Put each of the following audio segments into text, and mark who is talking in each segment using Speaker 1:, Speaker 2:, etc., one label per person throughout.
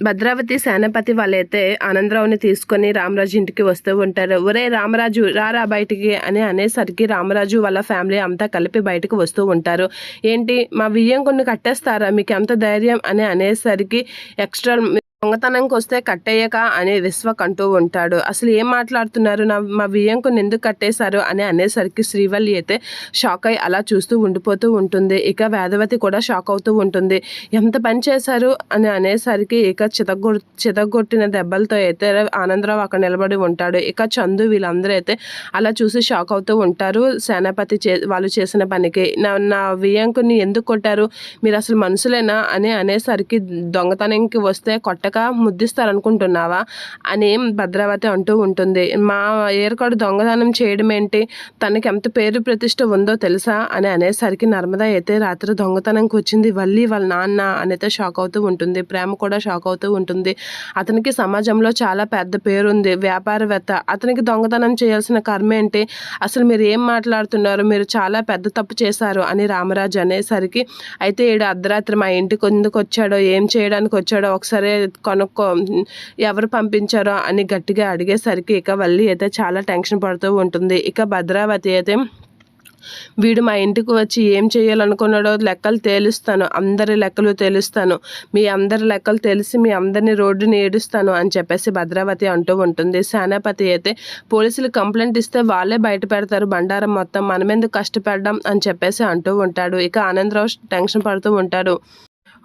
Speaker 1: భద్రావతి సేనాపతి వాళ్ళైతే ఆనందరావుని తీసుకొని రామరాజు ఇంటికి వస్తూ ఉంటారు. ఒరే రామరాజు రారా బయటికి అని అనేసరికి రామరాజు వాళ్ళ ఫ్యామిలీ అంతా కలిపి బయటకు వస్తూ ఉంటారు. ఏంటి మా వియ్యం కొన్ని కట్టేస్తారా? మీకు ఎంత ధైర్యం? అని అనేసరికి ఎక్స్ట్రా దొంగతనంకి వస్తే కట్టేయక అని విశ్వక్ అంటూ ఉంటాడు. అసలు ఏం మాట్లాడుతున్నారు? నా మా వియ్యంకుని ఎందుకు కట్టేశారు? అని అనేసరికి శ్రీవల్లి అయితే షాక్ అయి అలా చూస్తూ ఉండిపోతూ ఉంటుంది. ఇక వేదవతి కూడా షాక్ అవుతూ ఉంటుంది. ఎంత పని చేశారు? అని అనేసరికి ఇక చితగొ చితగొట్టిన దెబ్బలతో అయితే ఆనందరావు అక్కడ నిలబడి ఉంటాడు. ఇక చందు వీళ్ళందరూ అయితే అలా చూసి షాక్ అవుతూ ఉంటారు. సేనాపతి చే వాళ్ళు చేసిన పనికి. నా నా వియ్యంకుని ఎందుకు కొట్టారు? మీరు అసలు మనుషులేనా? అని అనేసరికి దొంగతనంకి వస్తే కొట్టక ముద్దిస్తారనుకుంటున్నావా? అని భద్రావతి అంటూ ఉంటుంది. మా ఏర్కాడు దొంగతనం చేయడం ఏంటి తనకి ఎంత పేరు ప్రతిష్ట ఉందో తెలుసా? అని అనేసరికి నర్మద అయితే రాత్రి దొంగతనంకి వచ్చింది వల్లి వాళ్ళ నాన్న అనేది షాక్ అవుతూ ఉంటుంది. ప్రేమ కూడా షాక్ అవుతూ ఉంటుంది. అతనికి సమాజంలో చాలా పెద్ద పేరుంది. వ్యాపారవేత్త. అతనికి దొంగతనం చేయాల్సిన కర్మ ఏంటి అసలు మీరు ఏం మాట్లాడుతున్నారు? మీరు చాలా పెద్ద తప్పు చేశారు అని రామరాజు అనేసరికి అయితే ఈడు అర్ధరాత్రి మా ఇంటికి ఎందుకు వచ్చాడో ఏం చేయడానికి వచ్చాడో ఒకసారి కొనుక్కో ఎవరు పంపించారో అని గట్టిగా అడిగేసరికి ఇక వల్లి అయితే చాలా టెన్షన్ పడుతూ ఉంటుంది. ఇక భద్రావతి అయితే వీడు మా ఇంటికి వచ్చి ఏం చేయాలనుకున్నాడో లెక్కలు తేలుస్తాను. అందరి లెక్కలు తేలుస్తాను. మీ అందరి లెక్కలు తెలిసి మీ అందరిని రోడ్డుని ఏడుస్తాను అని చెప్పేసి భద్రావతి అంటూ ఉంటుంది. సేనాపతి అయితే పోలీసులు కంప్లైంట్ ఇస్తే వాళ్ళే బయట పెడతారు. బండారం మొత్తం మనమెందుకు కష్టపడ్డాం అని చెప్పేసి అంటూ ఉంటాడు. ఇక ఆనందరావు టెన్షన్ పడుతూ ఉంటాడు.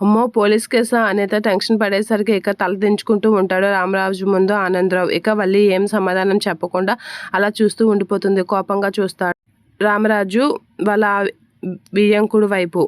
Speaker 1: అమ్మో పోలీస్ కేసా అనేత టెన్షన్ పడేసరికి ఇక తల దించుకుంటూ ఉంటాడు రామరాజు ముందు ఆనందరావు. ఇక వల్లి ఏం సమాధానం చెప్పకుండా అలా చూస్తూ ఉండిపోతుంది కోపంగా చూస్తాడు రామరాజు. వాళ్ళ బియ్యంకుడు వైపు